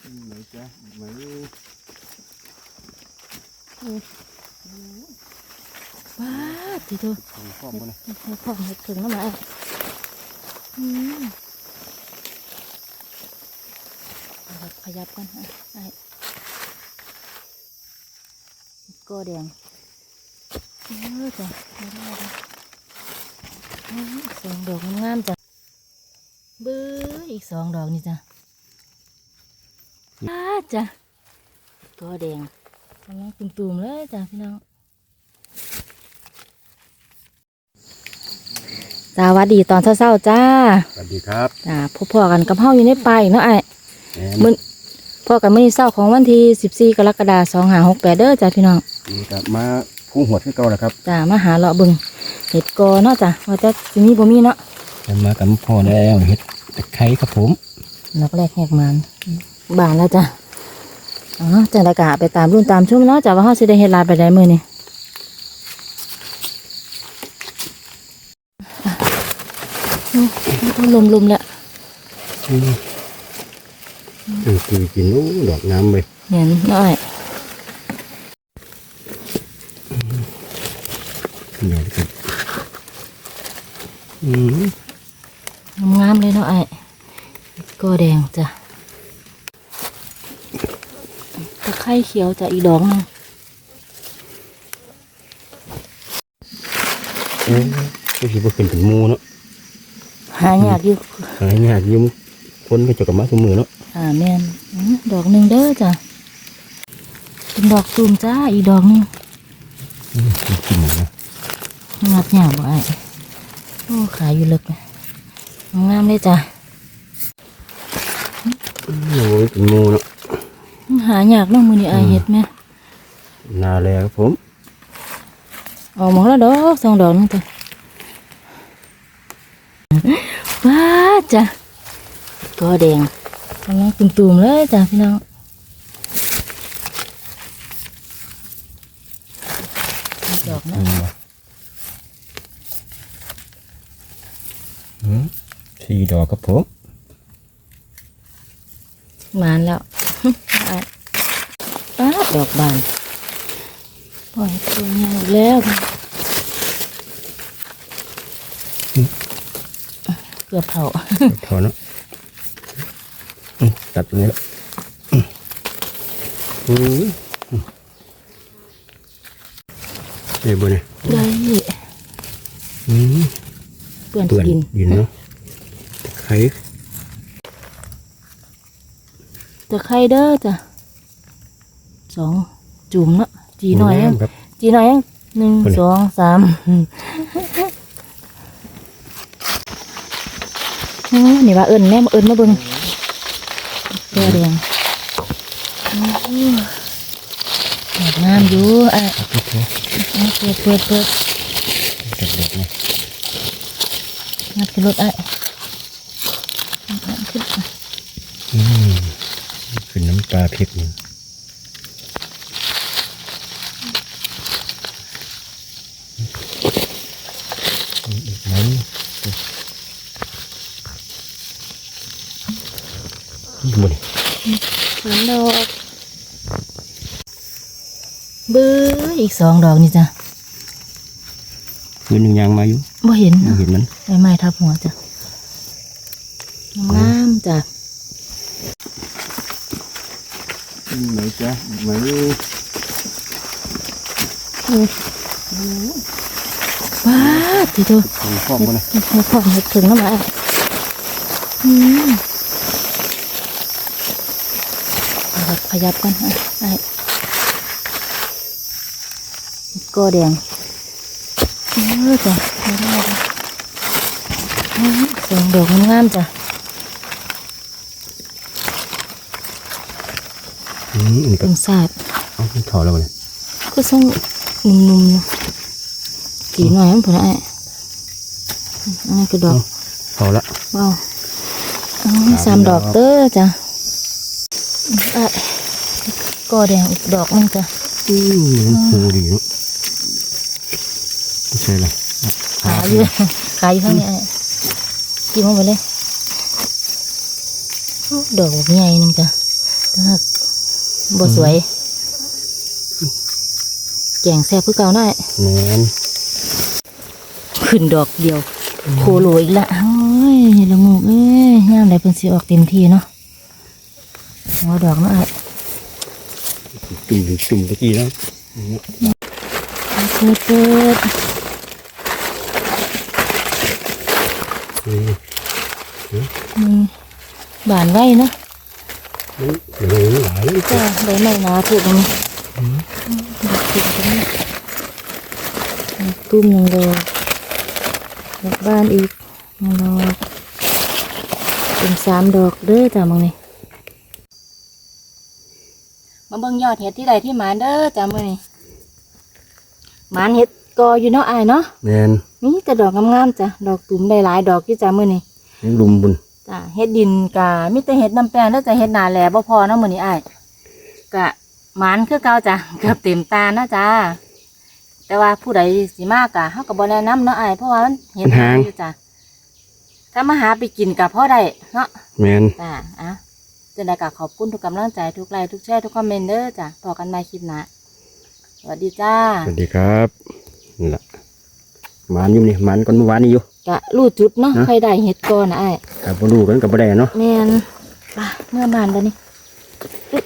ไหนจ๊ะไหนว้าทีเดียวของพ่อมาเลยให้พ่อเห็ดถึงน้ำลายอืมเอาแบบขยับกันอะได้ก็แดงเออจ้ะได้ได้ได้อืมสองดอกงามๆจ้ะเบื้ออีกสองดอกนี่จ้ะ อ้าจ้ะก็แดงกำลังตุ่มๆเลยจ้ะพี่น้อง สวัสดีตอนเช้าๆจ้า สวัสดีครับจ้าพบพ่อกันกับเฮาอยู่ในป่าอีกเนาะไอ้แอนมื้อพ่อกันมื้อนี้เช้าของวันที่14กรกฎาคม2568เด้อจ้าพี่น้อง นี่กับมาผู้หัวที่เก่าแหละครับจ้ามาหาเลาะเบิ่งเห็ดกอเนาะจ้าว่าจะสิมีบ่มีเนาะจะมากับพ่อแล้วเห็ดตะไคร้ครับผมนักแรกแหกมัน บานแล้วจ้าอ๋อจังได๋ก็ไปตามรุ่นตามชมเนาะจ้าว่าเฮาสิได้เฮ็ดลายไปได้มื้อนี้อะอืมลมแล้วอือคือกินนู้ดอกน้ำไปเห็นนาะไอ้เดี๋ยวครับอืมงามๆเลยเนาะไอ้ก็แดงจ้ะ ตะไคร้เขียวจ้ะอีกดอกหนึงเอ้ยก็คิดว่าขึ้นเป็นหมูเนาะหายากอยู่หายากอยิ้มคนก็จะกับมาสมือเนาะอ่าแม่นอื้อดอกหนึ่งเด้อจ้ะเป็นดอกตูมจ้าอีกดอกหนึงอืมกินหน่อยนะงัดหยาบ่ไอ้โอ้ขายอยู่ลึกนะงามเลยจ้ะอืมโอ้ยเป็นหมูเนาะ หายากเน้องมือนี่ไอายเห็ดไหมนาแล้วครับผมออกหมดแล้วดอกสองดอกนึงจ้ะว้าจ้ะก็แดงกำลังตุ่มๆเลยจ้ะพี่น้องอีกดอกนะอืมอืมสี่ดอกครับผมมานแล้วอะ ป้าดดอกบานปล่อยตัวใหญ่อีกแล้วค่ะเกือบเผาถอนเนาะอืมตัดตรงนี้แล้วอืมอืมเดี๋ยวบนเนี่ยได้อืมเปื่อนเปื่อนดินดินเนาะตะไคร้ ตะไคร้เด้อจ้ะสองจุ่มเนาะจีหน่อยยังครับ จีหน่อยยังหนึ่งคนไหนสองสามโอ้นี่ว่าเอิญแม่มาเอิญมาเบิ่งแก่แดงโอ้ดอกงามอยู่อะครับโอเคเอาเปิดเปิดเปิดเด็กๆนะงัดขึ้นรถไอ้งัดขึ้น อืมขึ้ นน้ำปลาพริกนี่อืมอีกไหมนี่บนนี่สามดอกเบื้ออีกสองดอกนี่จ้ะคืนหนึ่งยางมาอยู่บ่เห็นไม่เห็นมันใบไม้ทับหัวจ้ะงามจ้ะ ไหนจ๊ะไหนว้าทีเดียวของพ่อมาเลยให้พ่อเห็ดถึงน้ำลายอืมเอาแบบขยับกันอะไอ้ก็แดงเออจ้ะได้ได้ได้อืมสองดอกงามๆจ้ะ อืมอั นนี้ก็เป็นศาสตร์เอาถอดแล้วเลยก็ส่งนุ่มๆอยู่สีหน่อยมันผลไอ้อันนี้ก็ดอกถอดละว้าวอ๋อสามดอกเด้อจ้ะไอ้ก็แดงอีกดอกหนึงจ้ะอืมมันฟูดีเนาะไม่ใช่เลยขาอยู่ขาอยู่ข้างนี้ไอ้กินลงไปเลยโอ้ดอกแบบใหญ่หนึงจ้ะแต่ฮัก บ่สวย แกงแซ่บคือเก่าหน่อยแมนขึ้นดอกเดียวโคโลอีกละเฮ้ยละงูกเอ้ยย่ามใดเพิ่นสิออกเต็มที่เนาะหัวดอกเนาะอ้ายจุ่มจุ่มตะกี้แล้วเปิดเปิดนี่นี่บานไว้เนาะมันเหลื อหลยเลยจ้าใบไม้หนาถูกตรงนี้ดอกตรงนี้ตุ้มหนึ่งดอกดอกบ้านอีกหนึ่งดอกเป็นสามดอกเด้อจ้ามึงนี่มาเบิ่งยอดเห็ดที่ใดที่หมานเด้อจ้ามึงนี่หมานเห็ดกออยู่เนาะอายเนาะแมนมีแต่ดอกงามๆจ้ะดอกตุ่มได้หลายดอกที่จ้ามื้อนี้ยังลุมบุญจ้ะเฮ็ดดินกะมีแต่เฮ็ดน้ำแป้งแล้วจะเฮ็ดหนาแหล่บ่พอเนาะมื้อนี้อ้าย กะหมานคือเก่าจ้ะเกือบเต็มตาเนาะจ้าแต่ว่าผู้ใดสิมากกะเฮาก็บ่แนะนำเนาะอ้ายเพราะว่ามันเฮ็ดหาง อยู่จ้ะถ้ามาหาไปกินกะพอได้เนาะ แมน จ้ะอะจังได๋ก็ขอบคุณทุกกำลังใจทุกไลค์ทุกแชร์ทุกคอมเมนต์เด้อจ้ะพบกันใหม่คลิปหน้าสวัสดีจ้าสวัสดีครับนี่ละหมันอยู่นี่หมันก่อนเมื่อวานนี่อยู่กะรู้จุดเนาะฮะ ใครได้เฮ็ดก่อนนะอ้ายกับบ่รู้กันกับบ่ได้เนาะ แมนไปเมื่อบ้านแล้วนี่อึ๊บ